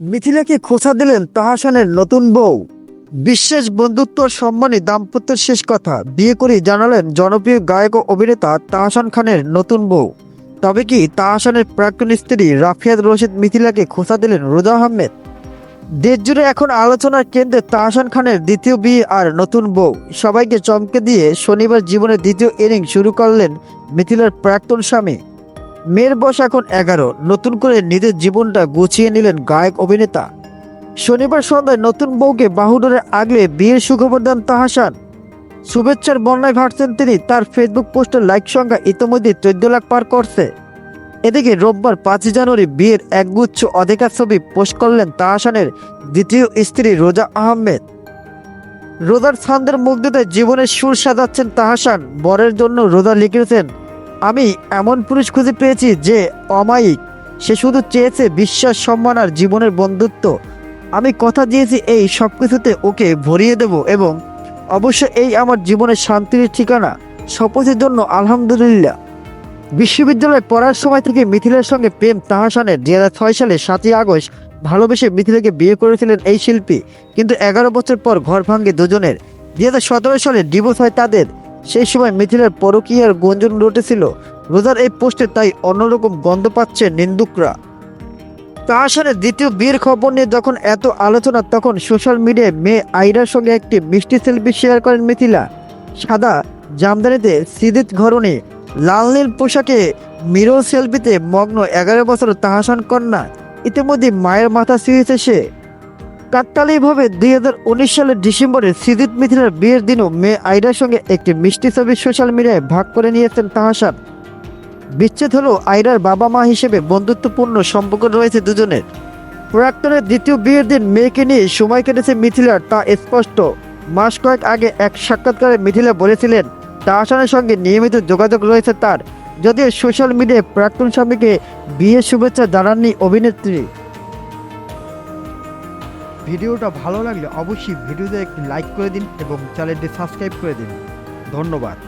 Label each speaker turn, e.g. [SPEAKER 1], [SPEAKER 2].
[SPEAKER 1] মিথিলাকে খোঁচা দিলেন তাহাসানের নতুন বউ। বিশেষ বন্ধুত্ব সম্মানী দাম্পত্যের শেষ কথা বিয়ে করে জানালেন জনপ্রিয় গায়ক ও অভিনেতা তাহসান খানের নতুন বউ। তবে কি তাহাসানের প্রাক্তন স্ত্রী রাফিয়াদ রশিদ মিথিলাকে খোঁচা দিলেন রোজা আহমেদ? দেশ জুড়ে এখন আলোচনার কেন্দ্রে তাহসান খানের দ্বিতীয় বিয়ে আর নতুন বউ। সবাইকে চমকে দিয়ে শনিবার জীবনের দ্বিতীয় ইনিং শুরু করলেন মিথিলার প্রাক্তন স্বামী। মেয়ের বয়স এখন এগারো। নতুন করে নিজের জীবনটা গুছিয়ে নিলেন গায়ক অভিনেতা। শনিবার সন্ধ্যায় নতুন বউকে বাহুডোরে আগলে বিয়ের সুখবর দেন তাহাসান। শুভেচ্ছার বন্যায় ভাটছেন তিনি, তার ফেসবুক পোস্টের লাইক সংখ্যা ইতিমধ্যে চোদ্দ লাখ পার করছে। এদিকে রোববার পাঁচই জানুয়ারি বিয়ের একগুচ্ছ অধিকার ছবি পোস্ট করলেন তাহাসানের দ্বিতীয় স্ত্রী রোজা আহমেদ। রোজার ছান্দের মুগ্ধতায় জীবনের সুর সাজাচ্ছেন তাহাসান, বরের জন্য রোজা লিখেছেন আমি এমন পুরুষ খুঁজে পেয়েছি যে অমায়িক। সে শুধু চেয়েছে বিশ্বাস, সম্মান আর জীবনের বন্ধুত্ব। আমি কথা দিয়েছি এই সব কিছুতে ওকে ভরিয়ে দেব এবং অবশ্য এই আমার জীবনের শান্তির ঠিকানা, শপথের জন্য আলহামদুলিল্লাহ। বিশ্ববিদ্যালয়ে পড়ার সময় থেকে মিথিলের সঙ্গে প্রেম তাহাসানের দুই হাজার ছয় সালে সাতই আগস্ট ভালোবেসে মিথিলাকে বিয়ে করেছিলেন এই শিল্পী। কিন্তু এগারো বছর পর ঘর ভাঙ্গে দুজনের। দুই হাজার সতেরো সালে ডিভোর্স হয় তাদের। সেই সময় মিথিলার পরকীয়ার গুঞ্জন রটেছিল রোজার এই পোস্টে তাই অন্যরকম গন্ধ পাচ্ছে নিন্দুকরা। তাহাসানের দ্বিতীয় বিয়ের খবর নিয়ে যখন এত আলোচনা, তখন সোশ্যাল মিডিয়ায় মেয়ে আইরার সঙ্গে একটি মিষ্টি সেলফি শেয়ার করেন মিথিলা। সাদা জামদানিতে সিদিত ঘরণে, লাল নীল পোশাকে মিরো সেলফিতে মগ্ন এগারো বছর তাহাসান কন্যা। ইতিমধ্যে মায়ের মাথা ছুঁয়েছে সে। কাকতালীয়ভাবে দুই হাজার উনিশ সালের ডিসেম্বরে সিদিত মিথিলার বিয়ের দিনও মেয়ে আইরার সঙ্গে একটি মিষ্টি ছবি সোশ্যাল মিডিয়ায় ভাগ করে নিয়েছেন তাহাসান। বিচ্ছেদ হলো আইরার বাবা মা হিসেবে বন্ধুত্বপূর্ণ সম্পর্ক রয়েছে দুজনের। প্রাক্তনের দ্বিতীয় বিয়ের দিন মেয়েকে নিয়ে সময় কেটেছে মিথিলার তা স্পষ্ট। মাস কয়েক আগে এক সাক্ষাৎকারে মিথিলা বলেছিলেন, তাহসানের সঙ্গে নিয়মিত যোগাযোগ রয়েছে তার। যদিও সোশ্যাল মিডিয়ায় প্রাক্তন স্বামীকে বিয়ের শুভেচ্ছা জানাননি অভিনেত্রী। ভিডিওটা ভালো লাগলে অবশ্যই ভিডিওতে একটি লাইক করে দিন এবং চ্যানেলটি সাবস্ক্রাইব করে দিন। ধন্যবাদ।